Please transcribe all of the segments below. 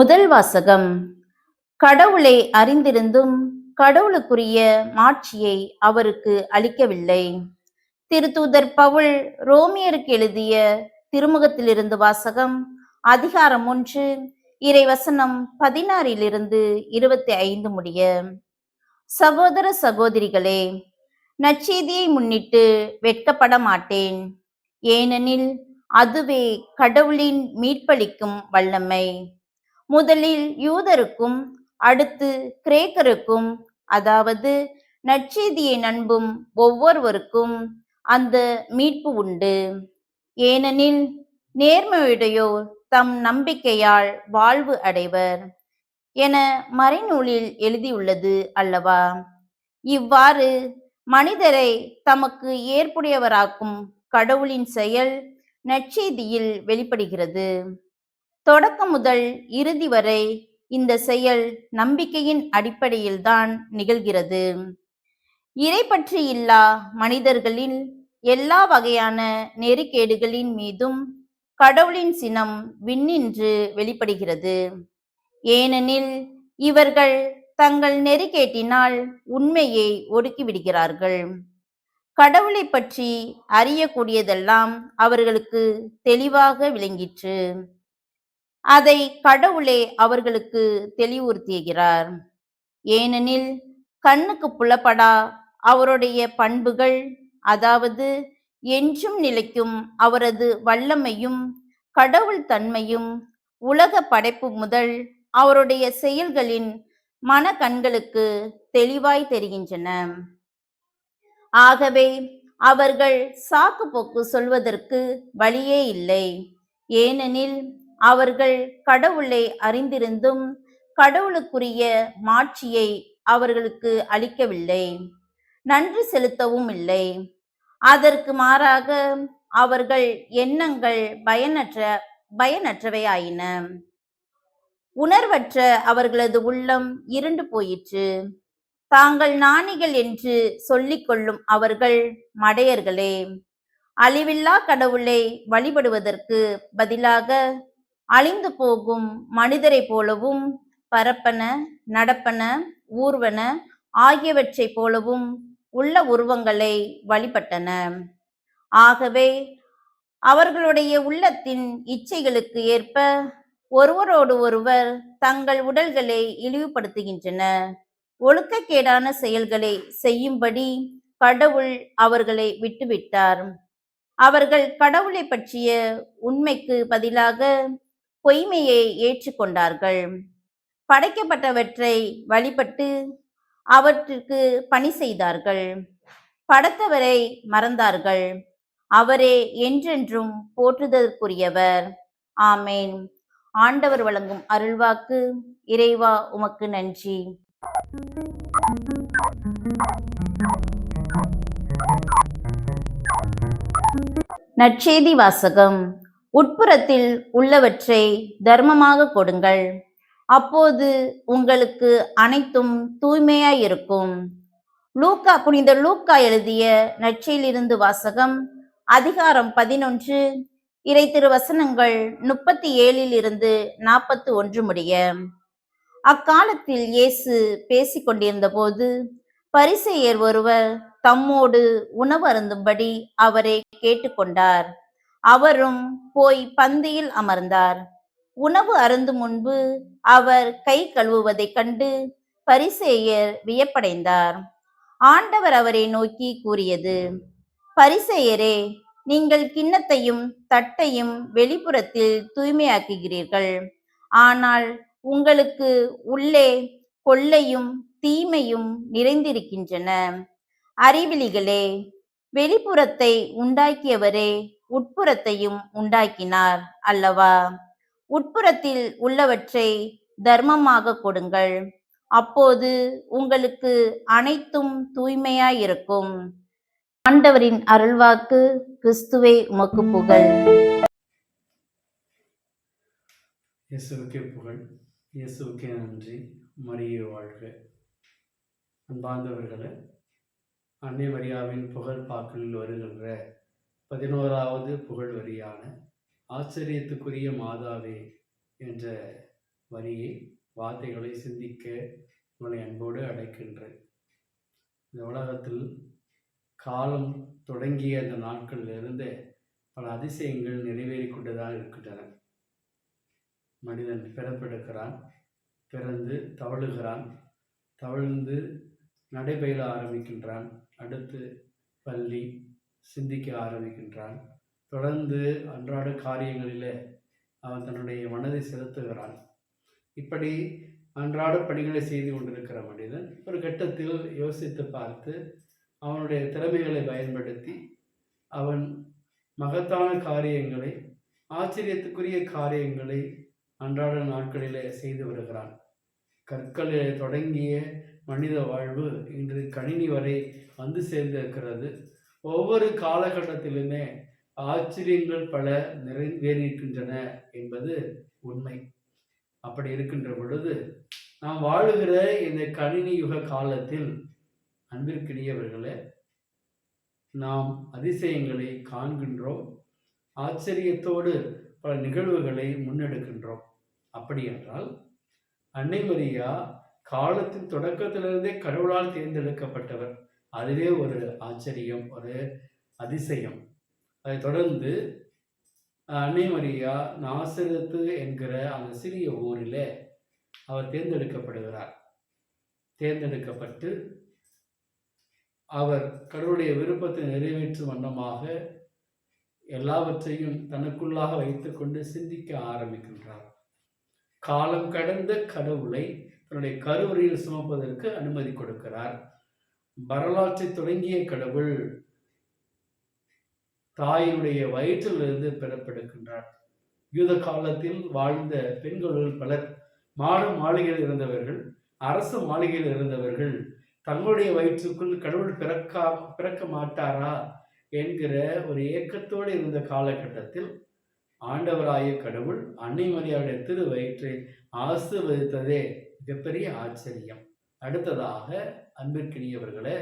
முதல் வாசகம். கடவுளை அறிந்திருந்தும் கடவுளுக்குரிய மாட்சியை அவருக்கு அளிக்கவில்லை. திருத்தூதர் பவுல் ரோமியருக்கு எழுதிய திருமுகத்திலிருந்து வாசகம் அதிகாரம் ஒன்று இறைவசனம் பதினாறிலிருந்து இருபத்தி ஐந்து முடிய. சகோதர சகோதரிகளே நச்செய்தியை முன்னிட்டு வெட்கப்பட மாட்டேன். ஏனெனில் அதுவே கடவுளின் மீட்பளிக்கும் வல்லமை. முதலில் யூதருக்கும் அடுத்து கிரேக்கருக்கும் அதாவது நற்செய்தியை நண்பும் ஒவ்வொருவருக்கும் அந்த மீட்பு உண்டு. ஏனெனில் நேர்மையுடையோர் தம் நம்பிக்கையால் வாழ்வு அடைவர் என மறைநூலில் எழுதியுள்ளது அல்லவா? இவ்வாறு மனிதரை தமக்கு ஏற்புடையவராக்கும் கடவுளின் செயல் நற்செய்தியில் வெளிப்படுகிறது. தொடக்கம் முதல் இறுதி வரை இந்த செயல் நம்பிக்கையின் அடிப்படையில்தான் நிகழ்கிறது. இறைப்பற்று இல்லா மனிதர்களில் எல்லா வகையான நெறிக்கேடுகளின் மீதும் கடவுளின் சினம் விண்ணின்று வெளிப்படுகிறது. ஏனெனில் இவர்கள் தங்கள் நெறிக்கேட்டினால் உண்மையை ஒடுக்கிவிடுகிறார்கள். கடவுளை பற்றி அறியக்கூடியதெல்லாம் அவர்களுக்கு தெளிவாக விளங்கிற்று. அதை கடவுளே அவர்களுக்கு தெளிவுறுத்துகிறார் ஏனெனில் கண்ணுக்கு புலப்படா அவருடைய பண்புகள் அதாவது என்றும் நிலைக்கும் அவரது வல்லமையும் கடவுள் தன்மையும் உலக படைப்பு முதல் அவருடைய செயல்களின் மன கண்களுக்கு தெளிவாய் தெரிகின்றன. ஆகவே அவர்கள் சாக்கு போக்கு சொல்வதற்கு வழியே இல்லை. ஏனெனில் அவர்கள் கடவுளை அறிந்திருந்தும் கடவுளுக்குரிய மாட்சியை அவர்களுக்கு அளிக்கவில்லை. நன்றி செலுத்தவும் இல்லை. அதற்கு மாறாக அவர்கள் எண்ணங்கள் பயனற்ற பயனற்றவையாயின. உணர்வற்ற அவர்களது உள்ளம் இருண்டு போயிற்று. தாங்கள் நாணிகள் என்று சொல்லிக் கொள்ளும் அவர்கள் மடையர்களே அழிவில்லா கடவுளை வழிபடுவதற்கு பதிலாக அழிந்து போகும் மனிதரை போலவும் பரப்பன நடப்பன ஊர்வன ஆகியவற்றைப் போலவும் உள்ள உருவங்களை வழிபட்டன. ஆகவே அவர்களுடைய உள்ளத்தின் இச்சைகளுக்கு ஏற்ப ஒருவரோடு ஒருவர் தங்கள் உடல்களை இழிவுபடுத்துகின்றன. ஒழுக்கக்கேடான செயல்களை செய்யும்படி கடவுள் அவர்களை விட்டுவிட்டார். அவர்கள் கடவுளை பற்றிய உண்மைக்கு பதிலாக பொய்மையை ஏற்றுக்கொண்டார்கள் படைக்கப்பட்டவற்றை வழிபட்டு அவற்றுக்கு பணி செய்தார்கள். படைத்தவரை மறந்தார்கள். அவரே என்றென்றும் போற்றுதற்குரியவர் ஆமேன். ஆண்டவர் வழங்கும் அருள்வாக்கு இறைவா உமக்கு நன்றி. நற்செய்தி வாசகம். உட்புறத்தில் உள்ளவற்றை தர்மமாக கொடுங்கள். அப்போது உங்களுக்கு அனைத்தும் தூய்மையாயிருக்கும். லூக்கா புனித லூக்கா எழுதிய நற்செயிலிருந்து வாசகம் அதிகாரம் பதினொன்று இறை திருவசனங்கள் முப்பத்தி ஏழில் இருந்து நாற்பத்தி ஒன்று முடிய. அக்காலத்தில் இயேசு பேசிக் கொண்டிருந்த போது பரிசெயர் ஒருவர் தம்மோடு உணவு அருந்தும்படி அவரை கேட்டுக்கொண்டார். அவரும் போய் பந்தியில் அமர்ந்தார். உணவு அருந்தும் முன்பு அவர் கை கழுவுவதைக் கண்டு பரிசேயர் வியப்படைந்தார். ஆண்டவர் அவரை நோக்கி கூறியது பரிசேயரே நீங்கள் கிண்ணத்தையும் தட்டையும் வெளிப்புறத்தில் தூய்மையாக்குகிறீர்கள். ஆனால் உங்களுக்கு உள்ளே கொள்ளையும் தீமையும் நிறைந்திருக்கின்றன. அறிவிலிகளே வெளிப்புறத்தை உண்டாக்கியவரே உட்புறத்தையும் உண்டாக்கினார் அல்லவா? உட்புறத்தில் உள்ளவற்றை தர்மமாக கொடுங்கள். அப்போது உங்களுக்கு அனைத்தும் தூய்மையாயிருக்கும். ஆண்டவரின் அருள்வாக்கு கிறிஸ்துவே உமக்கு புகழ். இயேசுவுக்கே புகழ். இயேசுவுக்கே நன்றி. மரியே வாழ்க. அன்பார்ந்தவர்களே அன்னை மரியாவின் புகழ் பாக்களில் வருகின்ற பதினோராவது புகழ் வரியான ஆச்சரியத்துக்குரிய மாதாவே என்ற வரியை வார்த்தைகளை சிந்திக்க உங்களை அன்போடு அடைக்கின்றேன் இந்த உலகத்தில் காலம் தொடங்கிய அந்த நாட்களிலிருந்து பல அதிசயங்கள் நிறைவேறிக் கொண்டுதான் இருக்கின்றன. மனிதன் பிறப்பெடுக்கிறான் பிறந்து தவழுகிறான் தவழ்ந்து நடைபயில ஆரம்பிக்கின்றான். அடுத்து பள்ளி சிந்திக்க ஆரம்பிக்கின்றான். தொடர்ந்து அன்றாட காரியங்களிலே அவன் தன்னுடைய மனதை செலுத்துகிறான். இப்படி அன்றாட பணிகளை செய்து கொண்டிருக்கிற மனிதன் ஒரு கட்டத்தில் யோசித்து பார்த்து அவனுடைய திறமைகளை பயன்படுத்தி அவன் மகத்தான காரியங்களை ஆச்சரியத்துக்குரிய காரியங்களை அன்றாட நாட்களிலே செய்து வருகிறான். கற்களிலே தொடங்கிய மனித வாழ்வு இன்று கணினி வரை வந்து சேர்ந்திருக்கிறது. ஒவ்வொரு காலகட்டத்திலுமே ஆச்சரியங்கள் பல நிறைவேறியிருக்கின்றன என்பது உண்மை. அப்படி இருக்கின்ற பொழுது நாம் வாழுகிற இந்த கணினி யுக காலத்தில் அன்பிற்கினியவர்களே நாம் அதிசயங்களை காண்கின்றோம் ஆச்சரியத்தோடு பல நிகழ்வுகளை முன்னெடுக்கின்றோம். அப்படி என்றால் அன்னை மரியா காலத்தின் தொடக்கத்திலிருந்தே கடவுளால் தேர்ந்தெடுக்கப்பட்டவர். அதுவே ஒரு ஆச்சரியம் ஒரு அதிசயம். அதைத் தொடர்ந்து அன்னைமரியா நாசரத்து என்கிற அந்த சிறிய ஊரிலே அவர் தேர்ந்தெடுக்கப்படுகிறார். தேர்ந்தெடுக்கப்பட்டு அவர் கடவுளுடைய விருப்பத்தை நிறைவேற்றும் வண்ணமாக எல்லாவற்றையும் தனக்குள்ளாக வைத்துக்கொண்டு சிந்திக்க ஆரம்பிக்கின்றார். காலம் கடந்த கடவுளை தன்னுடைய கருவறையில் சுமப்பதற்கு அனுமதி கொடுக்கிறார். வரலாற்றை தொடங்கிய கடவுள் தாயினுடைய வயிற்றிலிருந்து பிறப்பெடுக்கின்றார் யூத காலத்தில் வாழ்ந்த பெண்களுள் பலர் மாட மாளிகையில் இருந்தவர்கள் அரசு மாளிகையில் இருந்தவர்கள் தங்களுடைய வயிற்றுக்குள் கடவுள் பிறக்கா பிறக்க மாட்டாரா என்கிற ஒரு ஏக்கத்தோடு இருந்த காலகட்டத்தில் ஆண்டவராய கடவுள் அன்னை மரியாவுடைய திரு வயிற்றை ஆசிர்வதித்ததே மிகப்பெரிய ஆச்சரியம். அடுத்ததாக அன்பிற்கினியவர்களே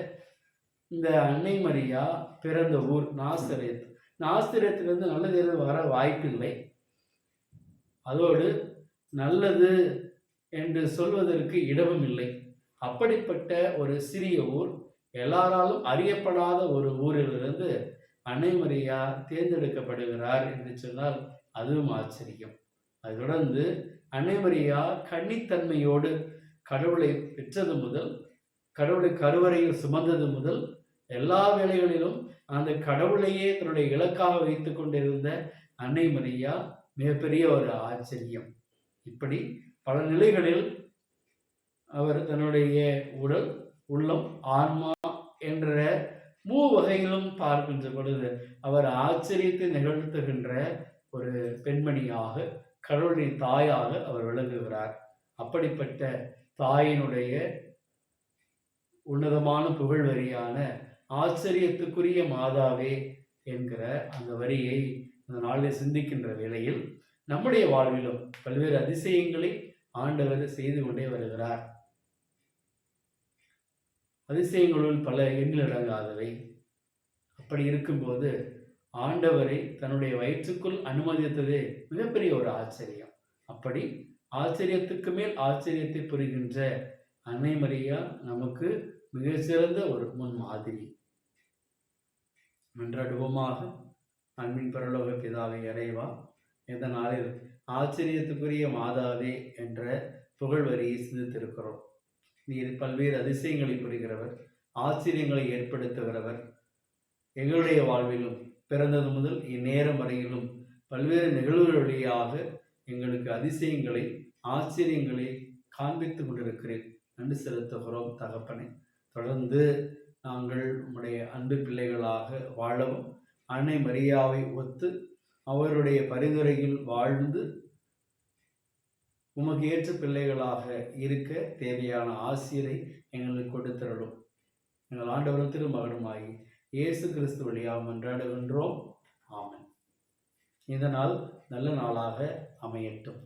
இந்த அன்னை மரியா பிறந்த ஊர் நாசிரியத் நாசிரியத்திலிருந்து நல்லது எதுவும் வர வாய்ப்பில்லை. அதோடு நல்லது என்று சொல்வதற்கு இடமும் இல்லை. அப்படிப்பட்ட ஒரு சிறிய ஊர் எல்லாராலும் அறியப்படாத ஒரு ஊரிலிருந்து அன்னை மரியா தேர்ந்தெடுக்கப்படுகிறார் என்று சொன்னால் அதுவும் ஆச்சரியம். அதை தொடர்ந்து அன்னை மரியா கன்னித்தன்மையோடு கடவுளை பெற்றது முதல் கடவுளை கருவறையில் சுமந்தது முதல் எல்லா வேளைகளிலும் அந்த கடவுளையே தன்னுடைய இலக்காக வைத்து கொண்டிருந்த அன்னை மரியா மிகப்பெரிய ஒரு ஆச்சரியம். இப்படி பல நிலைகளில் அவர் தன்னுடைய உடல் உள்ளம் ஆன்மா என்ற மூ வகையிலும் பார்க்கின்ற பொழுது அவர் ஆச்சரியத்தை நிகழ்த்துகின்ற ஒரு பெண்மணியாக கடவுளின் தாயாக அவர் விளங்குகிறார். அப்படிப்பட்ட தாயினுடைய உன்னதமான புகழ் வரியான ஆச்சரியத்துக்குரிய மாதாவே என்கிற அந்த வரியை அந்த நாளில் சிந்திக்கின்ற வேளையில் நம்முடைய வாழ்விலும் பல்வேறு அதிசயங்களை ஆண்டவர் செய்து கொண்டே வருகிறார். அதிசயங்களுள் பல எண்ணிலடங்காதவை அப்படி இருக்கும்போது ஆண்டவரை தன்னுடைய வயிற்றுக்குள் அனுமதித்தது மிகப்பெரிய ஒரு ஆச்சரியம். அப்படி ஆச்சரியத்துக்கு மேல் ஆச்சரியத்தை புரிகின்ற அன்னை மரியா நமக்கு மிக சிறந்த ஒரு முன் மாதிரி மன்றாடுவோமாக அன்பின் பரலோக பிதாவை இறைவா இந்த நாளில் ஆச்சரியத்துக்குரிய மாதாவே என்ற புகழ் வரியை சிந்தித்திருக்கிறோம். நீர் பல்வேறு அதிசயங்களை புரிகிறவர் ஆச்சரியங்களை ஏற்படுத்துகிறவர். எங்களுடைய வாழ்விலும் பிறந்தது முதல் இந்நேரம் வரையிலும் பல்வேறு நிகழ்வுகள் வழியாக எங்களுக்கு அதிசயங்களை ஆச்சரியங்களை காண்பித்து கொண்டிருக்கிறேன். நன்றி செலுத்துகிறோம் தகப்பனை. தொடர்ந்து நாங்கள் உம்முடைய அன்பு பிள்ளைகளாக வாழவும் அன்னை மரியாவை ஒத்து அவருடைய பரிந்துரையில் வாழ்ந்து உமக்கு ஏற்ற பிள்ளைகளாக இருக்க தேவையான ஆசிரியரை எங்களுக்கு கொடுத்தருளும். எங்கள் ஆண்டவரும் திருமகனுமாகி இயேசு கிறிஸ்து வழியாக மன்றாடுகின்றோம். இந்த நாள் நல்ல நாளாக அமையட்டும்.